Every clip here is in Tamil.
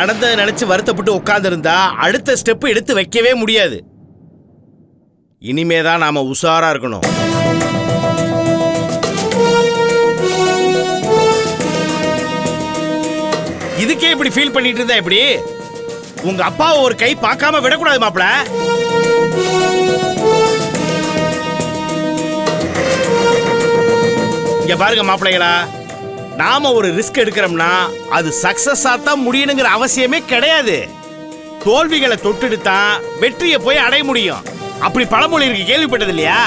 நடந்ததை நினைச்சு வருத்தப்பட்டு உட்கார்ந்துருந்தா அடுத்த ஸ்டெப் எடுத்து வைக்கவே முடியாது. இனிமே தான் நாம உஷாரா இருக்கணும். இதுக்கே இப்படி ஃபீல் பண்ணிட்டு இருந்தா எப்படி? உங்க அப்பாவை ஒரு கை பார்க்காம விடக்கூடாது மாப்ள இங்க பாருங்க மாப்பிள்ளைகளா. நாம ஒரு ரிஸ்க் எடுக்கிறோம்னா அது சக்சஸ் தான் முடியணுங்கிற அவசியமே கிடையாது. தோல்விகளை தொட்டுட்டு தான் வெற்றியை போய் அடைய முடியும். அப்படி பழமொழி இருக்கு கேள்விப்பட்டது இல்லையா?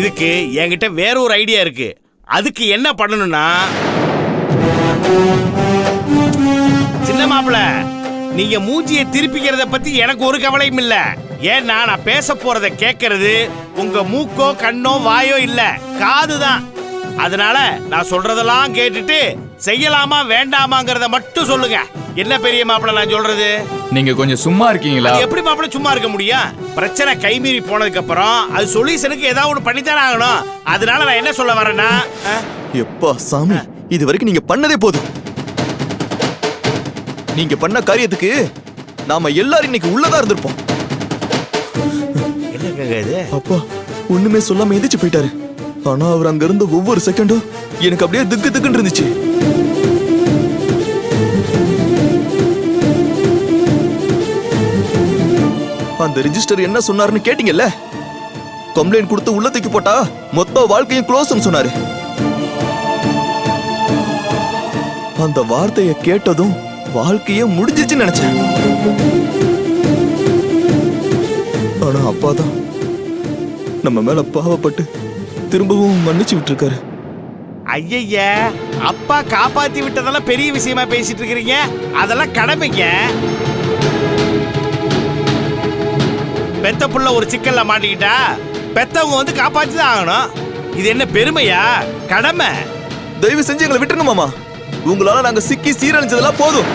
இதுக்கு என்கிட்ட வேற ஒரு ஐடியா இருக்கு. அதுக்கு என்ன பண்ணணும்னா நீங்க மூஞ்சியை திருப்பிக்கிறத பத்தி எனக்கு ஒரு கவலையும் இல்ல. ஏன்னா நான் பேச போறத கேட்கறது உங்க மூக்கோ கண்ணோ வாயோ இல்ல. காதுதான். அதனால நான் சொல்றதெல்லாம் கேட்டுட்டு செய்யலாமா வேண்டாமாங்கிறத மட்டும் சொல்லுங்க. என்ன பெரிய மாப்பிள நான் சொல்றது? நீங்க கொஞ்சம் சும்மா இருக்கீங்களா? அது எப்படி மாப்பிள சும்மா இருக்க முடியும்? பிரச்சனை கைமீறி போனதுக்கு அப்புறம் அது சொல்யூஷனுக்கு ஏதாவது ஒன்று பண்ணித்தானே ஆகணும். அதனால நான் என்ன சொல்ல வரேன்னா எப்பா சாமி இது வரைக்கும் நீங்க பண்ணதே போதும். நீங்க பண்ண காரியத்துக்கு நாம எல்லாரும் இன்னைக்கு உள்ளதா இருந்திருப்போம். என்னங்க இது அப்பா ஒண்ணுமே சொல்லாம எந்திரிச்சு போயிட்டாரு. ஆனா அவர் அங்க இருந்த ஒவ்வொரு செகண்டும் எனக்கு அப்படியே திக்கு திக்குன்னு இருந்துச்சு. அந்த ரிஜிஸ்டர் என்ன சொன்னாருன்னு கேட்டீங்கல்ல? கம்ப்ளைண்ட் கொடுத்து உள்ள தூக்கி போட்டா மொத்த வாழ்க்கையும் க்ளோஸ்னு சொன்னாரு. அந்த வார்த்தையை கேட்டதும் வாழ்க்கையே முடிஞ்சிருச்சுன்னு நினைச்சேன். ஆனா அப்பாதான் நம்ம மேல பாவப்பட்டு திரும்பவும் மன்னிச்சு விட்டுருக்காரு. ஐயய்ய அப்பா காப்பாத்தி விட்டதெல்லாம் பெரிய விஷயமா பேசிட்டு இருக்கிறீங்க? அதெல்லாம் கடமைங்க. பெத்த புள்ள ஒரு சிக்கல்ல மாட்டிக்கிட்டா பெத்தவங்க வந்து காப்பாத்தி தான் ஆகணும். இது என்ன பெருமையா? கடமை. தயவு செஞ்சு எங்களை விட்டுருங்க மாமா. உங்களால நாங்க சிக்கி சீரழிஞ்சதெல்லாம் போதும்.